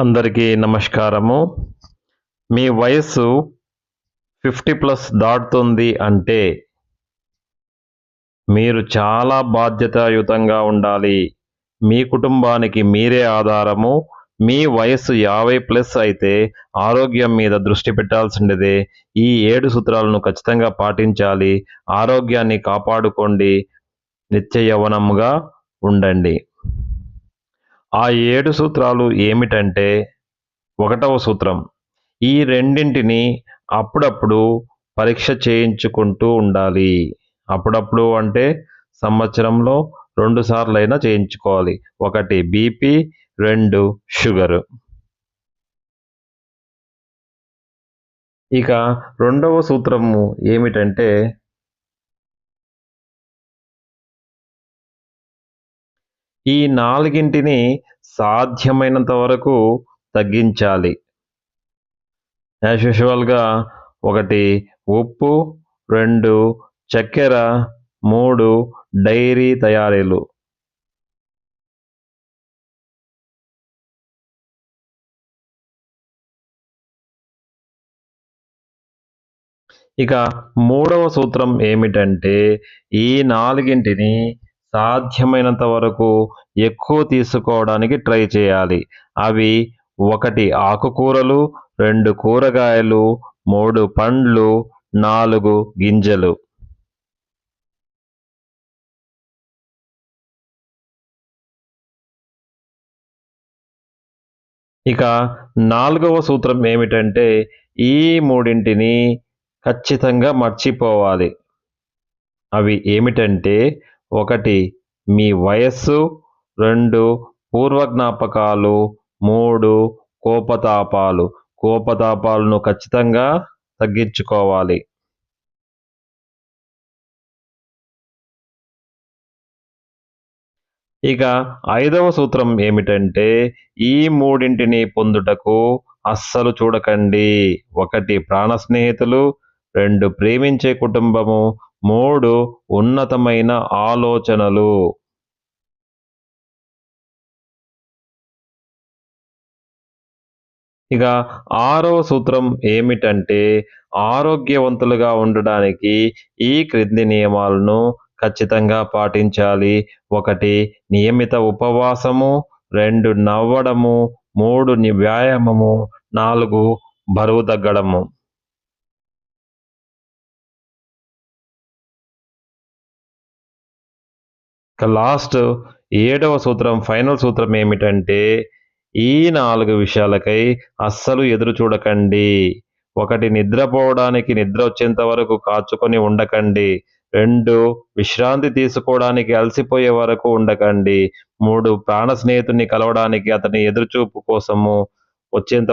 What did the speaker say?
అందరికీ నమస్కారము. మీ వయస్సు ఫిఫ్టీ ప్లస్ దాటుతుంది అంటే మీరు చాలా బాధ్యతాయుతంగా ఉండాలి. మీ కుటుంబానికి మీరే ఆధారము. మీ వయస్సు యాభై ప్లస్ అయితే ఆరోగ్యం మీద దృష్టి పెట్టాల్సిందే. ఈ ఏడు సూత్రాలను ఖచ్చితంగా పాటించాలి. ఆరోగ్యాన్ని కాపాడుకోండి. నిత్య యవనంగా ఉండండి. ఆ ఏడు సూత్రాలు ఏమిటంటే ఒకటవ సూత్రం ఈ రెండింటిని అప్పుడప్పుడు పరీక్ష చేయించుకుంటూ ఉండాలి. అప్పుడప్పుడు అంటే సంవత్సరంలో రెండు సార్లైనా చేయించుకోవాలి. ఒకటి బీపీ రెండు షుగరు. ఇక రెండవ సూత్రము ఏమిటంటే ఈ నాలుగింటిని సాధ్యమైనంత వరకు తగ్గించాలి. యాజ్ యూజువల్గా ఒకటి ఉప్పు రెండు చక్కెర మూడు డైరీ తయారీలు. ఇక మూడవ సూత్రం ఏమిటంటే ఈ నాలుగింటిని సాధ్యమైనంత వరకు ఎక్కువ తీసుకోవడానికి ట్రై చేయాలి. అవి ఒకటి ఆకుకూరలు రెండు కూరగాయలు మూడు పండ్లు నాలుగు గింజలు. ఇక నాలుగవ సూత్రం ఏమిటంటే ఈ మూడింటిని ఖచ్చితంగా మర్చిపోవాలి. అవి ఏమిటంటే ఒకటి మీ వయస్సు రెండు పూర్వజ్ఞాపకాలు మూడు కోపతాపాలు. కోపతాపాలను ఖచ్చితంగా తగ్గించుకోవాలి. ఇక ఐదవ సూత్రం ఏమిటంటే ఈ మూడింటిని పొందుటకు అస్సలు చూడకండి. ఒకటి ప్రాణ స్నేహితులు రెండు ప్రేమించే కుటుంబము మూడు ఉన్నతమైన ఆలోచనలు. ఇక ఆరవ సూత్రం ఏమిటంటే ఆరోగ్యవంతులుగా ఉండడానికి ఈ క్రింది నియమాలను ఖచ్చితంగా పాటించాలి. ఒకటి నియమిత ఉపవాసము రెండు నవ్వడము మూడు వ్యాయామము నాలుగు బరువు తగ్గడము. ఇక లాస్ట్ ఏడవ సూత్రం ఫైనల్ సూత్రం ఏమిటంటే ఈ నాలుగు విషయాలకై అస్సలు ఎదురు చూడకండి. ఒకటి నిద్రపోవడానికి నిద్ర వచ్చేంత వరకు కాచుకొని ఉండకండి. రెండు విశ్రాంతి తీసుకోవడానికి అలసిపోయే వరకు ఉండకండి. మూడు ప్రాణ స్నేహితుని కలవడానికి అతని ఎదురుచూపు కోసము వచ్చేంత